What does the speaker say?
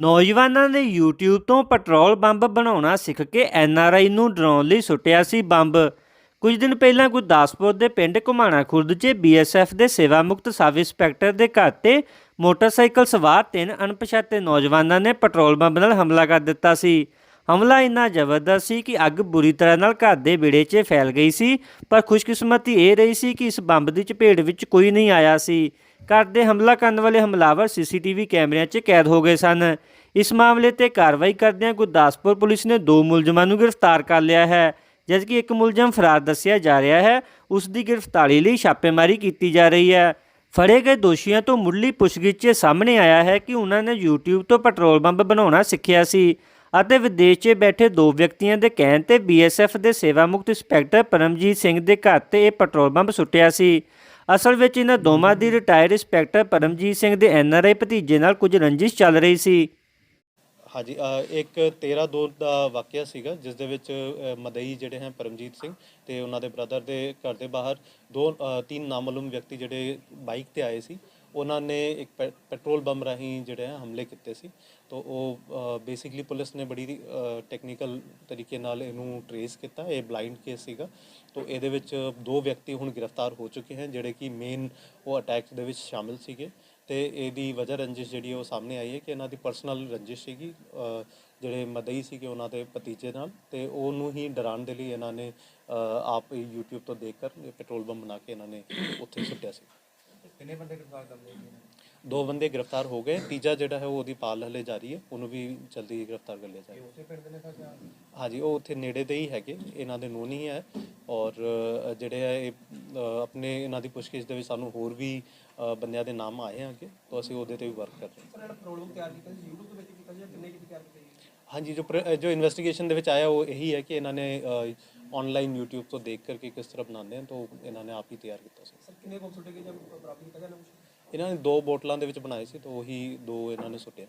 ਨੌਜਵਾਨਾਂ ਨੇ YouTube ਤੋਂ ਪੈਟਰੋਲ ਬੰਬ ਬਣਾਉਣਾ ਸਿੱਖ ਕੇ NRI ਨੂੰ ਡਰਾਉਣ ਲਈ ਸੁੱਟਿਆ ਸੀ ਬੰਬ। ਕੁਝ ਦਿਨ ਪਹਿਲਾਂ ਗੁਰਦਾਸਪੁਰ ਦੇ ਪਿੰਡ ਘੁਮਾਣਾ ਖੁਰਦ 'ਚ BSF ਦੇ ਸੇਵਾ ਮੁਕਤ ਸਬ ਇੰਸਪੈਕਟਰ ਦੇ ਘਰ ਤੇ ਮੋਟਰਸਾਈਕਲ ਸਵਾਰ ਤਿੰਨ ਅਣਪਛਾਤੇ ਨੌਜਵਾਨਾਂ ਨੇ ਪੈਟਰੋਲ ਬੰਬ ਨਾਲ ਹਮਲਾ ਕਰ ਦਿੱਤਾ ਸੀ। ਹਮਲਾ ਇੰਨਾ ਜ਼ਬਰਦਸਤ ਸੀ ਕਿ ਅੱਗ ਬੁਰੀ ਤਰ੍ਹਾਂ ਨਾਲ ਘਰ ਦੇ ਵਿੜੇ 'ਚ ਫੈਲ ਗਈ ਸੀ, ਪਰ ਖੁਸ਼ਕਿਸਮਤੀ ਇਹ ਰਹੀ ਸੀ ਕਿ ਇਸ ਬੰਬ ਦੀ ਚਪੇਟ ਵਿੱਚ ਕੋਈ ਨਹੀਂ ਆਇਆ ਸੀ। ਘਰ ਦੇ ਹਮਲਾ ਕਰਨ ਵਾਲੇ ਹਮਲਾਵਰ ਸੀਸੀਟੀਵੀ ਕੈਮਰਿਆਂ 'ਚ ਕੈਦ ਹੋ ਗਏ ਸਨ। ਇਸ ਮਾਮਲੇ ਤੇ ਕਾਰਵਾਈ ਕਰਦਿਆਂ ਗੁਰਦਾਸਪੁਰ ਪੁਲਿਸ ਨੇ ਦੋ ਮੁਲਜ਼ਮਾਂ ਨੂੰ ਗ੍ਰਿਫਤਾਰ ਕਰ ਲਿਆ ਹੈ, ਜਦਕਿ ਇੱਕ ਮੁਲਜ਼ਮ ਫਰਾਰ ਦੱਸਿਆ ਜਾ ਰਿਹਾ ਹੈ, ਉਸ ਦੀ ਗ੍ਰਿਫਤਾਰੀ ਲਈ ਛਾਪੇਮਾਰੀ ਕੀਤੀ ਜਾ ਰਹੀ ਹੈ। ਫੜੇ ਗਏ ਦੋਸ਼ੀਆਂ ਤੋਂ ਮੁੱਢਲੀ ਪੁੱਛਗਿੱਛ 'ਚ ਸਾਹਮਣੇ ਆਇਆ ਹੈ ਕਿ ਉਹਨਾਂ ਨੇ YouTube ਤੋਂ ਪੈਟਰੋਲ ਬੰਬ ਬਣਾਉਣਾ ਸਿੱਖਿਆ ਸੀ ਅਤੇ ਵਿਦੇਸ਼ 'ਚ ਬੈਠੇ ਦੋ ਵਿਅਕਤੀਆਂ ਦੇ ਕਹਿਣ ਤੇ BSF ਦੇ ਸੇਵਾ ਮੁਕਤ ਇੰਸਪੈਕਟਰ ਪਰਮਜੀਤ ਸਿੰਘ ਦੇ ਘਰ ਤੇ ਇਹ ਪੈਟਰੋਲ ਬੰਬ ਸੁੱਟਿਆ ਸੀ। ਅਸਲ ਵਿੱਚ ਇਹਨਾਂ ਦੋਵਾਂ ਦੀ ਰਿਟਾਇਰਡ ਇੰਸਪੈਕਟਰ ਪਰਮਜੀਤ ਸਿੰਘ ਦੇ ਐਨਆਰਆਈ ਭਤੀਜੇ ਨਾਲ ਕੁਝ ਰੰਜਿਸ਼ ਚੱਲ ਰਹੀ ਸੀ। ਹਾਂਜੀ ਅ, ਇੱਕ 13 ਦੋ ਦਾ ਵਾਕਿਆ ਸੀਗਾ ਜਿਸ ਦੇ ਵਿੱਚ ਅ, ਮਦਈ ਜਿਹੜੇ ਹੈ ਪਰਮਜੀਤ ਸਿੰਘ ਤੇ ਉਹਨਾਂ ਦੇ ਬ੍ਰਦਰ ਦੇ ਘਰ ਦੇ ਬਾਹਰ ਦੋ ਅ, ਤਿੰਨ ਨਾਮਾਲੂਮ ਵਿਅਕਤੀ ਜਿਹੜੇ ਬਾਈਕ ਤੇ ਆਏ ਸੀ। ਉਹਨਾਂ ਨੇ ਇੱਕ ਪੈ- ਪੈਟਰੋਲ ਬੰਬ ਰਾਹੀਂ ਜਿਹੜੇ ਹੈ ਹਮਲੇ ਕੀਤੇ ਸੀ। ਤੋਂ ਉਹ ਬੇਸਿਕਲੀ ਪੁਲਿਸ ਨੇ ਬੜੀ ਟੈਕਨੀਕਲ ਤਰੀਕੇ ਨਾਲ ਇਹਨੂੰ ਟਰੇਸ ਕੀਤਾ। ਇਹ ਬਲਾਈਂਡ ਕੇਸ ਸੀਗਾ। ਤੋਂ ਇਹਦੇ ਵਿੱਚ ਦੋ ਵਿਅਕਤੀ ਹੁਣ ਗ੍ਰਿਫਤਾਰ ਹੋ ਚੁੱਕੇ ਹਨ, ਜਿਹੜੇ ਕਿ ਮੇਨ ਉਹ ਅਟੈਕ ਦੇ ਵਿੱਚ ਸ਼ਾਮਿਲ ਸੀਗੇ। ਤੇ ਇਹਦੀ ਵਜ੍ਹਾ ਰੰਜਿਸ਼ ਜਿਹੜੀ ਉਹ ਸਾਹਮਣੇ ਆਈ ਹੈ ਕਿ ਇਹਨਾਂ ਦੀ ਪਰਸਨਲ ਰੰਜਿਸ਼ ਸੀਗੀ ਜਿਹੜੇ ਮਦਈ ਸੀਗੇ ਉਹਨਾਂ ਦੇ ਭਤੀਜੇ ਨਾਲ। ਤੇ ਉਹਨੂੰ ਹੀ ਡਰਾਉਣ ਦੇ ਲਈ ਇਹਨਾਂ ਨੇ ਆਪ ਹੀ YouTube ਤੋਂ ਦੇਖ ਕਰ ਪੈਟਰੋਲ ਬੰਬ ਬਣਾ ਕੇ ਇਹਨਾਂ ਨੇ ਉੱਥੇ ਸੁੱਟਿਆ ਸੀ। ਕਿੰਨੇ ਬੰਦੇ ਗ੍ਰਿਫਤਾਰ ਕਰ ਲਏ ਜੀ? ਦੋ ਬੰਦੇ ਗ੍ਰਿਫਤਾਰ ਹੋ ਗਏ। ਤੀਜਾ ਜਿਹੜਾ ਹੈ ਉਹ ਉਹਦੀ ਪਾਲ ਹਲੇ ਜਾਰੀ ਹੈ। ਉਹਨੂੰ ਵੀ ਜਲਦੀ ਗ੍ਰਿਫਤਾਰ ਕਰ ਲਿਆ ਜਾਏਗਾ ਉਸੇ ਪਿੰਡ ਦੇ ਨੇ ਜਾਂ? ਹਾਂਜੀ ਉਹ ਉੱਥੇ ਨੇੜੇ ਦੇ ਹੀ ਹੈਗੇ। ਇਹਨਾਂ ਦੇ ਨੂੰਹ ਨਹੀਂ ਹੈ। ਔਰ ਅ, ਜਿਹੜੇ ਹੈ ਇਹ ਅ, ਆਪਣੇ ਇਹਨਾਂ ਦੀ ਪੁੱਛਗਿੱਛ ਦੇ ਵਿੱਚ ਸਾਨੂੰ ਹੋਰ ਵੀ ਅ, ਬੰਦਿਆਂ ਦੇ ਨਾਮ ਆਏ ਹਨ ਤਾਂ ਅਸੀਂ ਉਹਦੇ ਤੇ ਵੀ ਵਰਕ ਕਰ ਰਹੇ ਹਾਂ। ਜਿਹੜਾ ਪ੍ਰੋਬਲਮ ਤਿਆਰ ਕੀਤਾ ਸੀ YouTube ਦੇ ਵਿੱਚ ਕੀਤਾ ਸੀ ਜਾਂ ਕਿੰਨੇ ਕਿਤੇ ਤਿਆਰ ਕੀਤਾ ਹਾਂਜੀ ਜੋ ਪ੍ਰ- ਜੋ ਇਨਵੈਸਟੀਗੇਸ਼ਨ ਦੇ ਵਿੱਚ ਆਇਆ ਉਹ ਇਹੀ ਹੈ ਕਿ ਇਹਨਾਂ ਨੇ ਆਨਲਾਈਨ YouTube ਤੋਂ ਦੇਖ ਕਰਕੇ ਕਿਸ ਤਰ੍ਹਾਂ ਬਣਾਉਂਦੇ ਹਨ ਤਾਂ ਇਹਨਾਂ ਨੇ ਆਪ ਹੀ ਤਿਆਰ ਕੀਤਾ ਸੀ। ਸਰ ਕਿੰਨੇ ਕੋਲ ਸੁੱਟੇ ਗਏ ਜਾਂ ਬਰਾਬਰ ਕੀਤਾ ਨਾ ਕੁਛ? ਇਹਨਾਂ ਨੇ ਦੋ ਬੋਟਲਾਂ ਦੇ ਵਿੱਚ ਬਣਾਏ ਸੀ ਤਾਂ ਉਹੀ ਦੋ ਇਹਨਾਂ ਨੇ ਸੁੱਟਿਆ